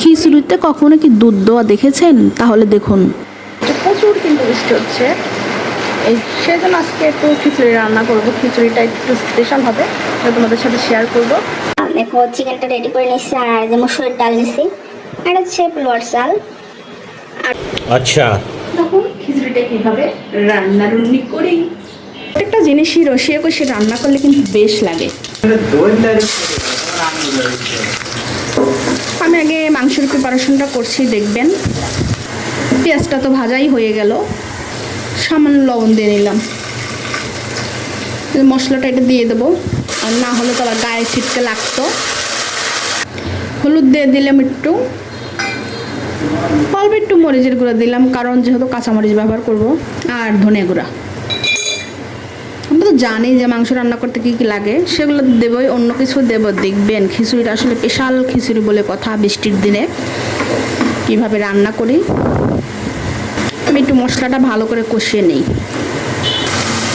খিচুড়িতে কখনো কি দুধ দেওয়া দেখেছেন? তাহলে দেখুন। প্রচুর কিন্তু বৃষ্টি হচ্ছে। এই সেজন্য আজকে একটু খিচুড়ি রান্না করব। খিচুড়িটা একটু স্পেশাল হবে তোমাদের সাথে শেয়ার করব। দেখো চিকেনটা রেডি করে নিচ্ছি আর যে মুসুরের ডাল নিচ্ছি আর হচ্ছে পোলোয়ার চাল। আচ্ছা। দেখুন খিচুড়িটা কীভাবে রান্না রুন্নি করি। একটা জিনিসই রসিয়ে কষে রান্না করলে কিন্তু বেশ লাগে। মাংসের প্রিপারেশনটা করছি, দেখবেন। পেঁয়াজটা তো ভাজাই হয়ে গেল। সামান্য লবণ দিয়ে নিলাম। মশলাটা এটা দিয়ে দেবো। আর না হলে তো গায়ে ছিটকে লাগতো। হলুদ দিয়ে দিলাম একটু। অল্প একটু মরিচের গুঁড়া দিলাম, কারণ যেহেতু কাঁচামরিচ ব্যবহার করব, আর ধনে গুঁড়া। তো জানি যে মাংস রান্না করতে কী কী লাগে, সেগুলো দেবই, অন্য কিছু দেব। দেখবেন, খিচুড়িটা আসলে স্পেশাল খিচুড়ি বলে কথা বৃষ্টির দিনে। কীভাবে রান্না করি? আমি একটু মশলাটা ভালো করে কষিয়ে নিই।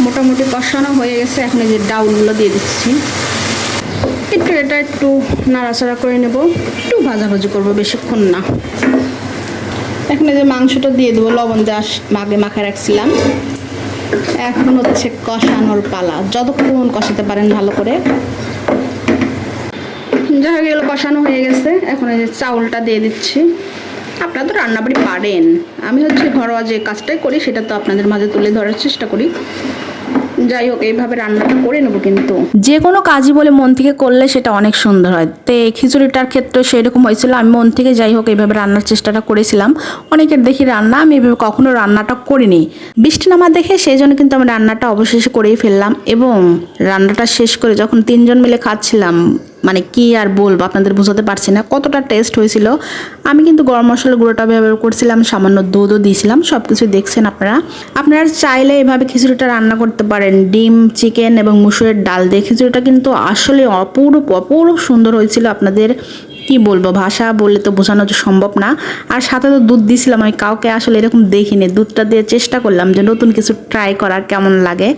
মোটামুটি কষানো হয়ে গেছে, এখন এই যে ডাউলগুলো দিয়ে দিচ্ছি। একটু এটা একটু নাড়াচাড়া করে নেব। একটু ভাজাভাজি করব বেশিক্ষণ না। এখন এই যে মাংসটা দিয়ে দেবো, লবণ আস আগে মাখায় রাখছিলাম। এখন হচ্ছে কষানোর পালা। যতক্ষণ কষাতে পারেন ভালো করে। যাই হোক, এগুলো কষানো হয়ে গেছে। এখন এই যে চাউলটা দিয়ে দিচ্ছি। আপনারা তো রান্না বাড়ি পারেন। আমি হচ্ছে ঘরোয়া যে কাজটাই করি, সেটা তো আপনাদের মাঝে তুলে ধরার চেষ্টা করি। যাই হোক, এইভাবে রান্নাটা করে নেব কিন্তু। যে কোনো কাজই বলে মন থেকে করলে সেটা অনেক সুন্দর হয়। তো এই খিচুড়িটার ক্ষেত্রে সেরকম হয়েছিল। আমি মন থেকে যাই হোক, এইভাবে রান্নার চেষ্টাটা করেছিলাম। অনেকের দেখি রান্না, আমি এভাবে কখনো রান্নাটা করিনি। বৃষ্টি নামা দেখে সেই জন্য কিন্তু আমি রান্নাটা অবশেষে করেই ফেললাম এবং রান্নাটা শেষ করে যখন তিনজন মিলে খাচ্ছিলাম মানে কি আর বলব, আপনাদের বোঝাতে পারছি না। কতটা টেস্ট হয়েছিল? আমি কিন্তু গরম মশলা গুঁড়োটা ব্যবহার করছিলাম, সামান্য দুধও দিয়েছিলাম সব কিছু দেখছেন আপনারা। আপনারা চাইলে এভাবে খিচুড়িটা রান্না করতে পারেন। ডিম চিকেন এবং মুসুরের ডাল দিয়ে খিচুড়িটা কিন্তু আসলে অপূরূপ অপূরূপ সুন্দর হয়েছিল আপনাদের। কি বলব, ভাষা বললে তো বোঝানো সম্ভব না। আর সাথে তো দুধ দিয়েছিলাম, আমি কাউকে আসলে এরকম দেখিনি। দুধটা দিয়ে চেষ্টা করলাম যে নতুন কিছু ট্রাই করার কেমন লাগে।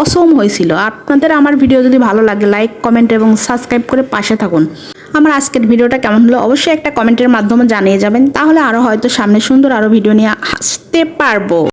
অসম হয়েছিল। আপনাদের আমার ভিডিও যদি ভালো লাগে লাইক কমেন্ট এবং সাবস্ক্রাইব করে পাশে থাকুন। আমার আজকের ভিডিওটা কেমন হলো অবশ্যই একটা কমেন্টের মাধ্যমে জানিয়ে যাবেন, তাহলে আরও হয়তো সামনে সুন্দর আরও ভিডিও নিয়ে আসতে পারব।